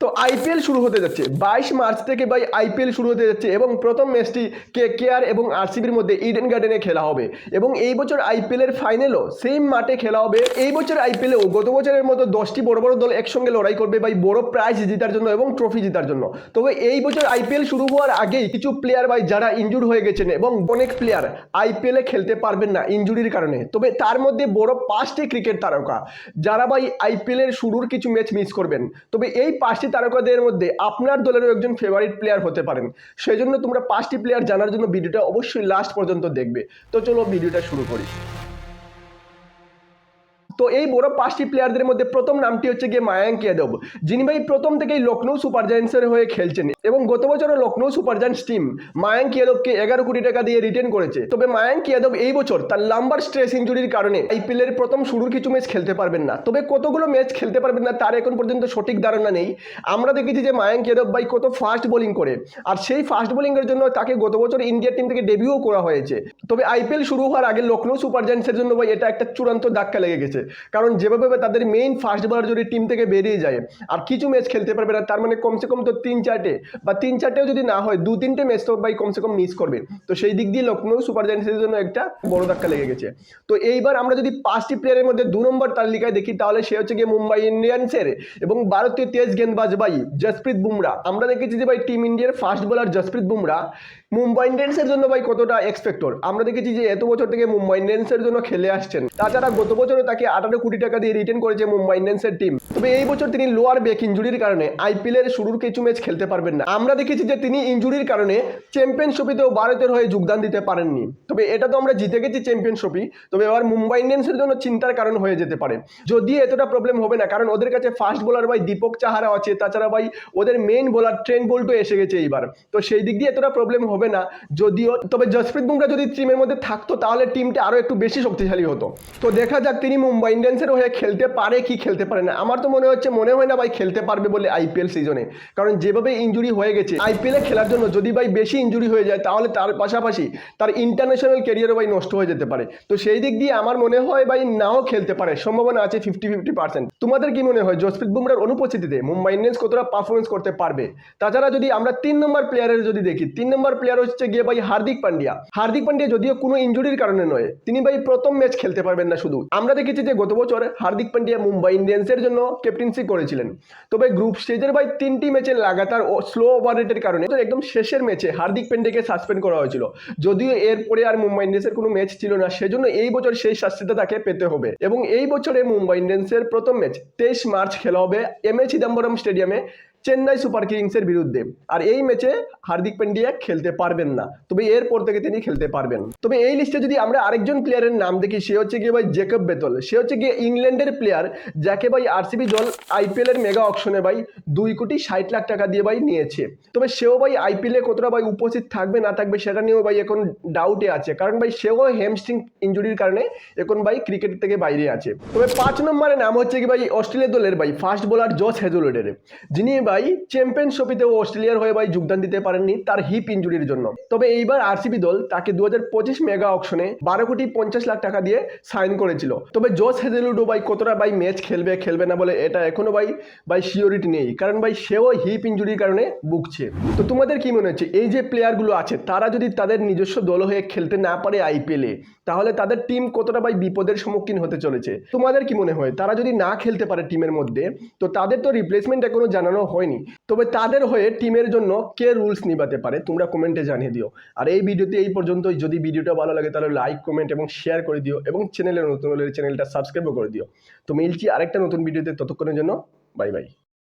তো আইপিএল শুরু হতে যাচ্ছে। বাইশ মার্চ থেকে ভাই আইপিএল শুরু হতে যাচ্ছে এবং প্রথম ম্যাচটি কে কেআর এবং আরসিবির মধ্যে ইডেন গার্ডেনে খেলা হবে। এবং এই বছর আইপিএলের ফাইনালও সেম মাঠে খেলা হবে। এই বছর আইপিএলেও গত বছরের মতো দশটি বড় বড় দল একসঙ্গে লড়াই করবে ভাই বড় প্রাইজ জেতার জন্য এবং ট্রফি জেতার জন্য। তবে এই বছর আইপিএল শুরু হওয়ার আগেই কিছু প্লেয়ার ভাই যারা ইনজুর হয়ে গেছেন এবং অনেক প্লেয়ার আইপিএলে খেলতে পারবেন না ইনজুরির কারণে। তবে তার মধ্যে বড় পাঁচটি ক্রিকেট তারকা, যারা ভাই আইপিএলের শুরুর কিছু ম্যাচ মিস করবেন। তবে এই পাঁচটি তারকাদের মধ্যে আপনার দলেরও একজন ফেভারিট প্লেয়ার হতে পারেন। সেই জন্য তোমরা পাঁচটি প্লেয়ার জানার জন্য ভিডিওটা অবশ্যই লাস্ট পর্যন্ত দেখবে। তো চলো ভিডিওটা শুরু করি। তো এই বড় পাঁচটি প্লেয়ারদের মধ্যে প্রথম নামটি হচ্ছে গিয়ে মায়াঙ্ক যাদব। যিনি ভাই প্রথম থেকেই লখনৌ সুপার জায়ান্টসের হয়ে খেলছেন এবং গত বছরও Lucknow super giants team Mayank যাদবকে এগারো কোটি টাকা দিয়ে রিটার্ন করেছে। তবে মায়াঙ্ক যাদব এই বছর তার লাম্বার স্ট্রেস ইঞ্জুরির কারণে আইপিএল এর প্রথম শুরুর কিছু ম্যাচ খেলতে পারবেন না। তবে কতগুলো ম্যাচ খেলতে পারবেন না তার এখন পর্যন্ত সঠিক ধারণা নেই। আমরা দেখেছি যে মায়াঙ্ক যাদব ভাই কত ফাস্ট বোলিং করে আর সেই ফাস্ট বোলিংয়ের জন্য তাকে গত বছর ইন্ডিয়া টিম থেকে ডেবিউ করা হয়েছে। তবে আইপিএল শুরু হওয়ার আগে লখনৌ সুপার জায়ান্টসের জন্য ভাই এটা একটা চূড়ান্ত ধাক্কা লেগে গেছে। কারণ যেভাবে তাদের মেইন ফার্স্ট বোলার যদি টিম থেকে বেরিয়ে যায়, আর কিছু ম্যাচ খেলতে পারবে না, তার মানে কমসে কম তো তিন চারটে, বা তিন চারটেও যদি না হয়, দু তিনটে ম্যাচ তো ভাই কমসে কম মিস করবে। তো সেই দিক দিয়ে লখনৌ সুপার জায়ান্টসের জন্য একটা বড় ধাক্কা লেগে গেছে। তো এইবার আমরা যদি পাঁচটি প্লেয়ারের মধ্যে দু নম্বর তালিকায় দেখি, তাহলে সে হচ্ছে গিয়ে মুম্বাই ইন্ডিয়ান্সের এবং ভারতীয় তেজ গেন্দবাজ ভাই, জসপ্রীত বুমরা। আমরা দেখেছি যে ভাই টিম ইন্ডিয়ার ফার্স্ট বোলার জসপ্রীত বুমরা। মুম্বাই ইন্ডিয়ান্সের জন্য ভাই কতটা এক্সপেক্টর আমরা দেখেছি যে এত বছর থেকে মুম্বাই ইন্ডিয়ান্সের জন্য খেলে আসছেন। তাছাড়া গত বছরও তাকে আঠারো কোটি টাকা দিয়ে রিটার্ন করেছে মুম্বাই ইন্ডিয়ান্সের টিম তবে এই বছর তিনি লোয়ার ব্যাক ইঞ্জুরির কারণে আইপিএল এর শুরুর কিছু ম্যাচ খেলতে পারবেন না। আমরা দেখেছি যে তিনি ইঞ্জুরির কারণে চ্যাম্পিয়নশিপেতেও ভারতের হয়ে যোগদান দিতে পারেননি। তবে এটা তো আমরা জিতে গেছি চ্যাম্পিয়নশিপই তবে এবার মুম্বাই ইন্ডিয়ান্সের জন্য চিন্তার কারণ হয়ে যেতে পারে। যদি এতটা প্রবলেম হবে না, কারণ ওদের কাছে ফাস্ট বোলার ভাই দীপক চাহারা আছে, তাছাড়া ভাই ওদের মেইন বোলার ট্রেন বোল্টও এসে গেছে এইবার। তো সেই দিক দিয়ে এতটা প্রবলেম হবে না, যদিও তবে জসপ্রীত বুমরা যদি টিমের মধ্যে থাকতো, তাহলে টিমটা আরও একটু বেশি শক্তিশালী হতো। তো দেখা যাক তিনি মুম্বাই ইন্ডিয়ান্সের হয়ে খেলতে পারে কি খেলতে পারে না? আমার তো মনে হচ্ছে, মনে হয় না ভাই খেলতে পারবে বলে আইপিএল সিজনে কারণ যেভাবে ইঞ্জুরি হয়ে গেছে আইপিএলে খেলার জন্য যদি ভাই বেশি ইঞ্জুরি হয়ে যায়, তাহলে তার পাশাপাশি তার ইন্টারন্যাশনাল ক্যারিয়ারও ভাই নষ্ট হয়ে যেতে পারে। তো সেই দিক দিয়ে আমার মনে হয় ভাই নাও খেলতে পারে, সম্ভাবনা আছে ফিফটি ফিফটি পার্সেন্ট তোমাদের কি মনে হয় জসপ্রীত বুমরার অনুপস্থিতিতে মুম্বাই ইন্ডিয়ান্স কতটা পারফরমেন্স করতে পারবে? তাছাড়া যদি আমরা তিন নম্বর প্লেয়ারের যদি দেখি, তিন নম্বর প্লেয়ার হচ্ছে গিয়ে ভাই হার্দিক পান্ডিয়া। হার্দিক পান্ডিয়া যদিও কোনো ইঞ্জুরির কারণে নয়, তিনি ভাই প্রথম ম্যাচ খেলতে পারবেন না শুধু। আমরা দেখেছি যে গত বছর হার্দিক পান্ডিয়া মুম্বাই ইন্ডিয়ান্সের জন্য ক্যাপ্টেন্সি করেছিলেন। তবে গ্রুপ স্টেজের ভাই তিনটি ম্যাচে লাগাতার স্লো ওভার রেটের কারণে একদম শেষের ম্যাচে হার্দিক পান্ডিয়াকে সাসপেন্ড করা হয়েছিল। যদিও এরপরে আর মুম্বাই ইন্ডিয়ান্সের কোনো ম্যাচ ছিল না, সেজন্য এই বছর সেই শাস্তিটা তাকে পেতে হবে। এবং এই বছরে মুম্বাই ইন্ডিয়ান্সের প্রথম ম্যাচ তেইশ মার্চ খেলা হবে এম এ চিদম্বরম স্টেডিয়ামে চেন্নাই সুপার কিংসের বিরুদ্ধে। আর এই ম্যাচে হার্দিক পান্ডিয়া খেলতে পারবেন না। তবে এরপর থেকে তিনি খেলতে পারবেন। তবে এই লিস্টে যদি আমরা আরেকজন প্লেয়ারের নাম দেখি, সে হচ্ছে গিয়ে ভাই জেকব বেতল সে হচ্ছে গিয়ে ইংল্যান্ডের প্লেয়ার যাকে ভাই আরসিবি দল আইপিএল এর মেগা অপশনে ভাই দুই কোটি ষাট লাখ টাকা দিয়ে ভাই নিয়েছে। তবে সেও ভাই আইপিএল কতটা ভাই উপস্থিত থাকবে, না থাকবে সেটা নিয়েও ভাই এখন ডাউটে আছে। কারণ ভাই সেও হ্যামস্ট্রিং ইঞ্জুরির কারণে এখন ভাই ক্রিকেট থেকে বাইরে আছে। তবে পাঁচ নম্বরের নাম হচ্ছে কি ভাই অস্ট্রেলিয়া দলের ভাই ফাস্ট বোলার জস হেজুলেডের যিনি ভাই চ্যাম্পিয়নশিপেও অস্ট্রেলিয়ার হয়ে ভাই যোগদান দিতে পারেননি তার হিপ ইঞ্জুরির জন্য। তবে এইবার আরসিবি দল তাকে দু হাজার পঁচিশ মেগা অপশনে বারো কোটি পঞ্চাশ লাখ টাকা দিয়ে সাইন করেছিল। তবে জস হেজেলুডো ভাই কতটা ভাই ম্যাচ খেলবে খেলবে না বলে এটা এখনও ভাই ভাই শিওরিটি নেই। কারণ ভাই সেও হিপ ইঞ্জুরির কারণে ভুগছে। তো তোমাদের কি মনে হচ্ছে, এই যে প্লেয়ারগুলো আছে, তারা যদি তাদের নিজস্ব দল হয়ে খেলতে না পারে আইপিএলে তাহলে তাদের টিম কতটা ভাই বিপদের সম্মুখীন হতে চলেছে? তোমাদের কি মনে হয়, তারা যদি না খেলতে পারে টিমের মধ্যে, তো তাদের তো রিপ্লেসমেন্ট এখনও জানানো হয়নি। তবে তাদের হয়ে টিমের জন্য কে রুলস নিবাতে পারে তোমরা কমেন্টে জানিয়ে দিও। আর এই ভিডিওতে এই পর্যন্তই। যদি ভিডিওটা ভালো লাগে তাহলে লাইক কমেন্ট এবং শেয়ার করে দিও এবং চ্যানেলের নতুন হলে চ্যানেলটা সাবস্ক্রাইবও করে দিও। তো মিলছি আরেকটা নতুন ভিডিওতে। ততক্ষণের জন্য বাই বাই